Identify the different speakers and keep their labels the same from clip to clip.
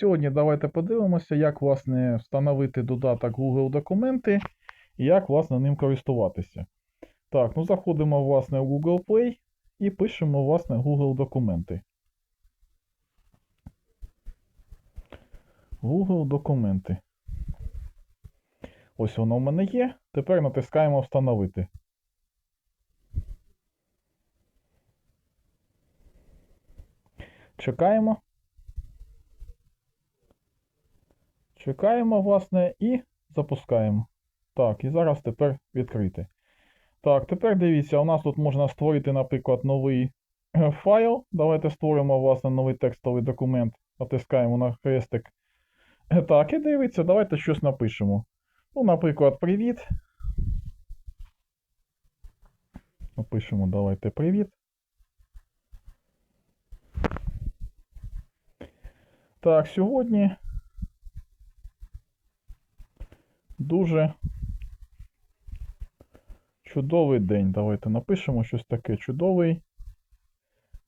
Speaker 1: Сьогодні давайте подивимося, як власне встановити додаток Google Документи і як власне ним користуватися. Так, ну заходимо власне в Google Play і пишемо власне Google Документи. Google Документи. Ось воно в мене є. Тепер натискаємо Встановити. Чекаємо. Чекаємо, власне, і запускаємо. Так, і зараз тепер відкрити. Так, тепер дивіться, у нас тут можна створити, наприклад, новий е, файл. Давайте створимо, власне, новий текстовий документ. Натискаємо на хрестик. Е, Так, і дивіться, давайте щось напишемо. Ну, наприклад, привіт. Напишемо, давайте привіт. Так, сьогодні дуже чудовий день. Давайте напишемо щось таке. Чудовий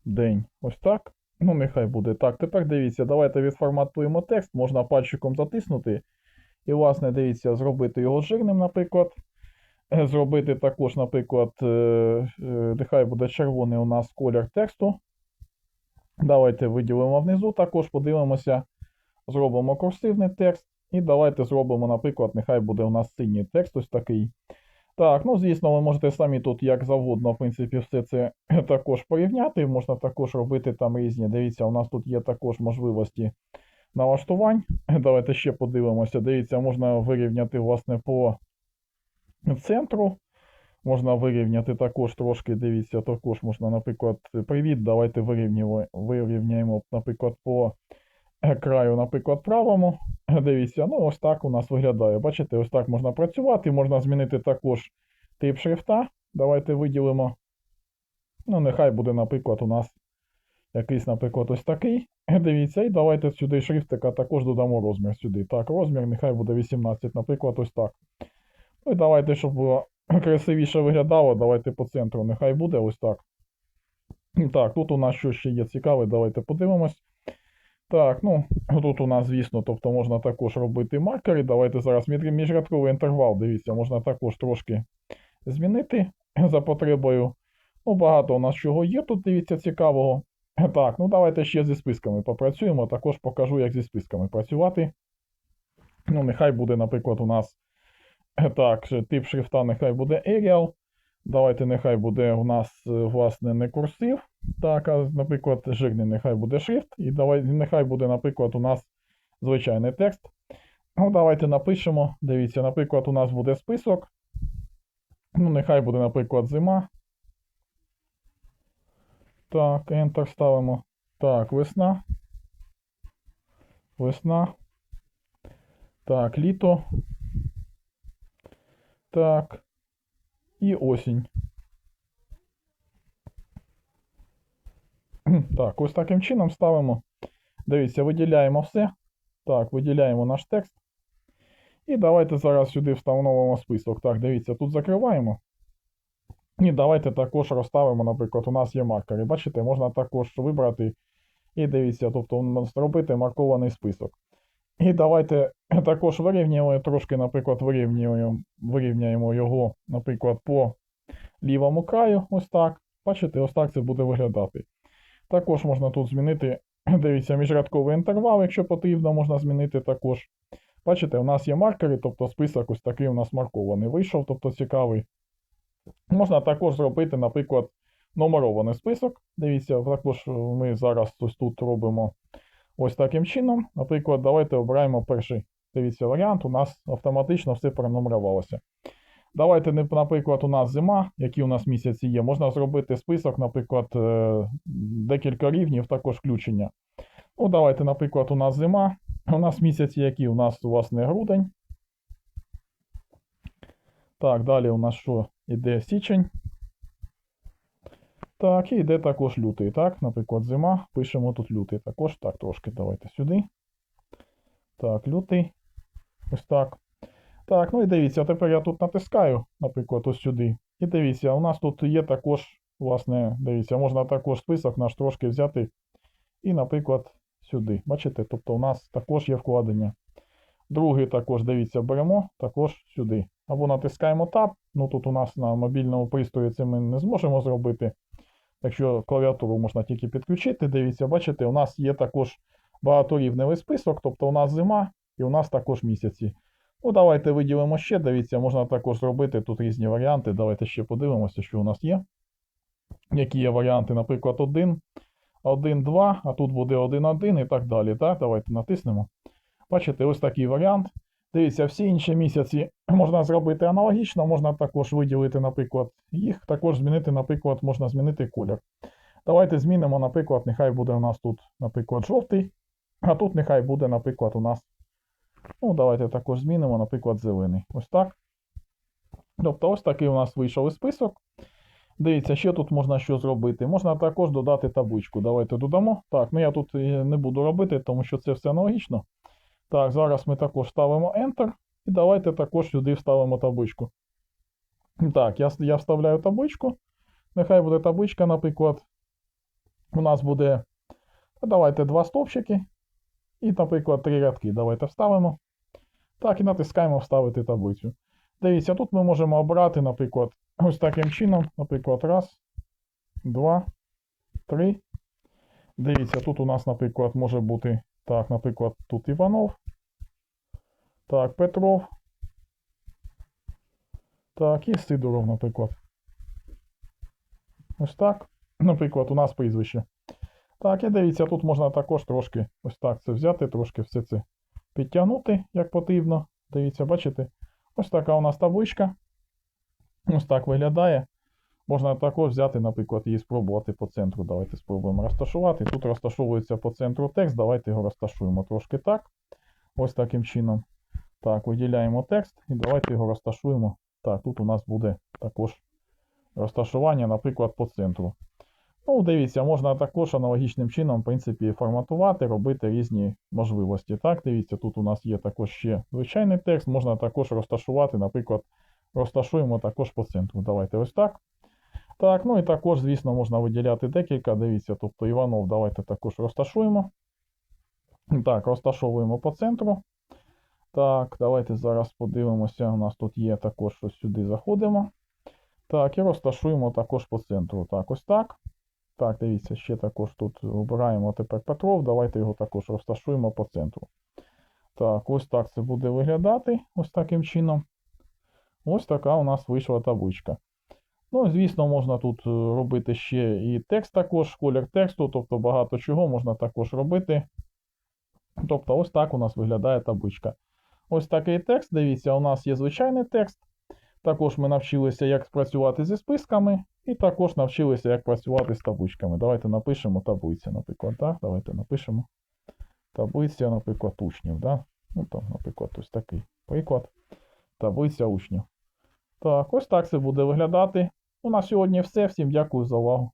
Speaker 1: день. Ось так. Ну, нехай буде так. Тепер дивіться, давайте відформатуємо текст. Можна пальчиком затиснути. І, власне, дивіться, зробити його жирним, наприклад. Е, Зробити також, наприклад, е, е, нехай буде червоний у нас колір тексту. Давайте виділимо внизу, також подивимося, зробимо курсивний текст. І давайте зробимо, наприклад, нехай буде у нас синій текст ось такий. Так, ну звісно, ви можете самі тут як завгодно, в принципі, все це також порівняти. Можна також робити там різні. Дивіться, у нас тут є також можливості налаштувань. Давайте ще подивимося. Дивіться, можна вирівняти, власне, по центру. Можна вирівняти також трошки, дивіться, також можна, наприклад, привіт, давайте вирівняємо, вирівняємо, наприклад, по краю, наприклад, правому. Дивіться, ну ось так у нас виглядає. Бачите, ось так можна працювати. Можна змінити також тип шрифта. Давайте виділимо. Ну, нехай буде, наприклад, у нас якийсь, наприклад, ось такий. Дивіться, і давайте сюди шрифтика також додамо розмір сюди. Так, розмір нехай буде 18, наприклад, ось так. Ну і давайте, щоб було красивіше виглядало, давайте по центру нехай буде ось так. Так, тут у нас що ще є цікаве, давайте подивимось. Так, ну, тут у нас, звісно, тобто можна також робити маркери. Давайте зараз міжрядковий інтервал, дивіться, можна також трошки змінити за потребою. Ну, багато у нас чого є тут, дивіться, цікавого. Так, ну давайте ще зі списками попрацюємо. Також покажу, як зі списками працювати. Ну, нехай буде, наприклад, у нас так, тип шрифта нехай буде Arial. Давайте нехай буде у нас, е, власне, не курсив. Так, а, наприклад, жирний нехай буде шрифт. І давай, нехай буде, наприклад, у нас звичайний текст. Ну, давайте напишемо. Дивіться, наприклад, у нас буде список. Ну, нехай буде, наприклад, зима. Так, Enter ставимо. Так, весна. Весна. Так, літо. Так. І осінь. Так, ось таким чином ставимо. Дивіться, виділяємо все. Так, виділяємо наш текст. І давайте зараз сюди встановимо список. Так, дивіться, тут закриваємо. І давайте також розставимо, наприклад, у нас є маркери. Бачите, можна також вибрати. І дивіться, тобто зробити маркований список. І давайте також вирівнюємо трошки, наприклад, вирівнюємо, вирівняємо його, наприклад, по лівому краю. Ось так. Бачите, ось так це буде виглядати. Також можна тут змінити, дивіться, міжрядковий інтервал, якщо потрібно, можна змінити також. Бачите, у нас є маркери, тобто список ось такий у нас маркований вийшов, тобто цікавий. Можна також зробити, наприклад, номерований список. Дивіться, також ми зараз ось тут робимо ось таким чином. Наприклад, давайте обираємо перший дивіться, варіант. У нас автоматично все пронумерувалося. Давайте, наприклад, у нас зима, які у нас місяці є. Можна зробити список, наприклад, е, декілька рівнів також включення. Ну, давайте, наприклад, у нас зима. У нас місяці, які у нас, власне, грудень. Так, далі у нас що? Іде січень. Так, і йде також лютий. Так, наприклад, зима. Пишемо тут лютий. Також так, трошки давайте сюди. Так, лютий. Ось так. Так, ну і дивіться, тепер я тут натискаю, наприклад, ось сюди. І дивіться, у нас тут є також, власне, дивіться, можна також список наш трошки взяти і, наприклад, сюди. Бачите? Тобто у нас також є вкладення. Другий також, дивіться, беремо також сюди. Або натискаємо Tab. Ну тут у нас на мобільному пристрої це ми не зможемо зробити. Якщо клавіатуру можна тільки підключити, дивіться, бачите, у нас є також багаторівневий список, тобто у нас зима і у нас також місяці. Ну, давайте виділимо ще, дивіться, можна також зробити тут різні варіанти. Давайте ще подивимося, що у нас є. Які є варіанти, наприклад, 1, 1, 2, а тут буде 1, 1 і так далі. Так? Давайте натиснемо. Бачите, ось такий варіант. Дивіться, всі інші місяці можна зробити аналогічно, можна також виділити, наприклад, їх, також змінити, наприклад, можна змінити колір. Давайте змінимо, наприклад, нехай буде у нас тут, наприклад, жовтий, а тут нехай буде, наприклад, у нас. Ну, давайте також змінимо, наприклад, зелений. Ось так. Тобто, ось такий у нас вийшов список. Дивіться, ще тут можна що зробити. Можна також додати табличку. Давайте додамо. Так, ну я тут е, не буду робити, тому що це все аналогічно. Так, зараз ми також ставимо Enter. І давайте також сюди вставимо табличку. Так, я, я вставляю табличку. Нехай буде табличка, наприклад. У нас буде. Давайте два стовпчики. І, наприклад, три рядки. Давайте вставимо. Так, і натискаємо вставити таблицю. Дивіться, тут ми можемо обрати, наприклад, ось таким чином. Наприклад, раз, два, три. Дивіться, тут у нас, наприклад, може бути. Так, наприклад, тут Іванов. Так, Петров. Так, і Сидоров, наприклад. Ось так. Наприклад, у нас прізвище. Так, і дивіться, тут можна також трошки ось так це взяти, трошки все це підтягнути, як потрібно. Дивіться, бачите? Ось така у нас табличка. Ось так виглядає. Можна також взяти, наприклад, її спробувати по центру. Давайте спробуємо розташувати. Тут розташовується по центру текст. Давайте його розташуємо трошки так. Ось таким чином. Так, виділяємо текст і давайте його розташуємо. Так, тут у нас буде також розташування, наприклад, по центру. Ну, дивіться, можна також аналогічним чином, в принципі, форматувати, робити різні можливості. Так, дивіться, тут у нас є також ще звичайний текст, можна також розташувати, наприклад, розташуємо також по центру. Давайте ось так. Так, ну і також, звісно, можна виділяти декілька. Дивіться, тобто Іванов, давайте також розташуємо. Так, розташовуємо по центру. Так, давайте зараз подивимося. У нас тут є також ось сюди заходимо. Так, і розташуємо також по центру. Так, ось так. Так, дивіться, ще також тут обираємо тепер Петров. Давайте його також розташуємо по центру. Так, ось так це буде виглядати. Ось таким чином. Ось така у нас вийшла табличка. Ну, звісно, можна тут е, робити ще і текст також, колір тексту, тобто багато чого можна також робити. Тобто, ось так у нас виглядає табличка. Ось такий текст. Дивіться, у нас є звичайний текст. Також ми навчилися, як працювати зі списками, і також навчилися, як працювати з табличками. Давайте напишемо таблиця, наприклад. Так? Давайте напишемо таблиця, наприклад, учнів. Да? Ну, там, наприклад, ось такий приклад. Таблиця учнів. Так, ось так це буде виглядати. У нас сьогодні все. Всім дякую за увагу.